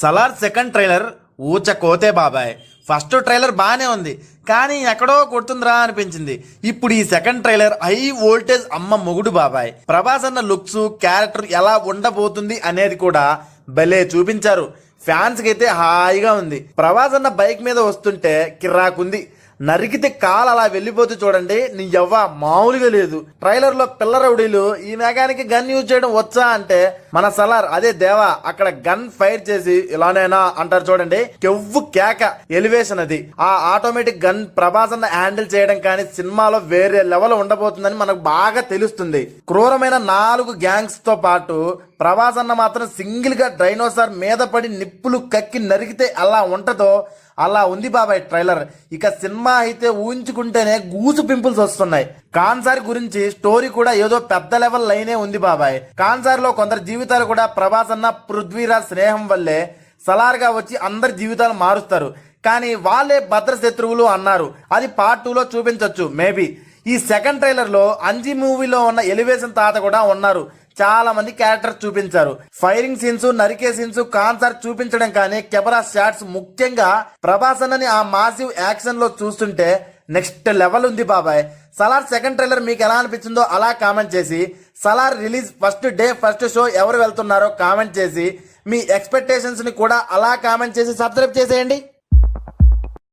Salaar second trailer ఊచ కోతే బాబాయ్. ఫస్ట్ ట్రైలర్ బాగానే ఉంది కానీ ఎక్కడో కొడుతుందిరా అనిపించింది. ఇప్పుడు ఈ సెకండ్ ట్రైలర్ హై వోల్టేజ్ అమ్మ మొగుడు బాబాయ్. ప్రభాస్ అన్న లుక్స్ క్యారెక్టర్ ఎలా ఉండబోతుంది అనేది కూడా భలే చూపించారు. ఫ్యాన్స్కి అయితే హాయిగా ఉంది. ప్రభాస్ అన్న బైక్ మీద వస్తుంటే కిర్రాకుంది. నరికితే కాలు అలా వెళ్ళిపోతూ చూడండి నీ ఎవ్వ మామూలుగా లేదు. ట్రైలర్లో పిల్ల రౌడీలు ఈ మేఘానికి గన్ యూజ్ చేయడం వచ్చా అంటే మన సలార్ అదే దేవా అక్కడ గన్ ఫైర్ చేసి ఇలానైనా అంటారు చూడండి. కెవ్వు కేక ఎలివేషన్ అది. ఆ ఆటోమేటిక్ గన్ ప్రభాస్ అన్న హ్యాండిల్ చేయడం కానీ సినిమాలో వేరే లెవెల్ ఉండబోతుందని మనకు బాగా తెలుస్తుంది. క్రూరమైన నాలుగు గ్యాంగ్స్తో పాటు ప్రభాస్ అన్న మాత్రం సింగిల్గా డైనోసార్ మీద పడి నిప్పులు కక్కి నరికితే అలా ఉంటదో అలా ఉంది బాబాయ్ ట్రైలర్. ఇక సినిమా అయితే ఊహించుకుంటేనే గూసు పింపుల్స్ వస్తున్నాయి. కాన్సార్ గురించి స్టోరీ కూడా ఏదో పెద్ద లెవెల్ లైనే ఉంది బాబాయ్. కాన్సార్లో కొందరు జీవితాలు కూడా ప్రభాస్ అన్న పృథ్వీరాజ్ స్నేహం వల్లే సలార్గా వచ్చి అందరి జీవితాలు మారుస్తారు. కానీ వాళ్ళే భద్ర శత్రువులు అన్నారు. అది పార్ట్ టూలో చూపించవచ్చు మేబీ ఈ సెకండ్ ట్రైలర్లో అంజి అంజీ మూవీలో ఉన్న ఎలివేషన్ తాత కూడా ఉన్నారు. చాలా మంది క్యారెక్టర్ చూపించారు. ఫైరింగ్ సీన్స్ నరికే సీన్స్ కాన్సర్ట్ చూపించడం కానీ కెమెరా షాట్స్ ముఖ్యంగా ప్రభాస్ అన్నని ఆ మాసివ్ యాక్షన్లో చూస్తుంటే నెక్స్ట్ లెవెల్ ఉంది బాబాయ్. సలార్ సెకండ్ ట్రైలర్ మీకు ఎలా అనిపించిందో అలా కామెంట్ చేసి Salaar release first day first show ఎవరు వెళ్తున్నారో కామెంట్ చేసి మీ ఎక్స్పెక్టేషన్స్ని కూడా అలా కామెంట్ చేసి సబ్స్క్రైబ్ చేసేయండి.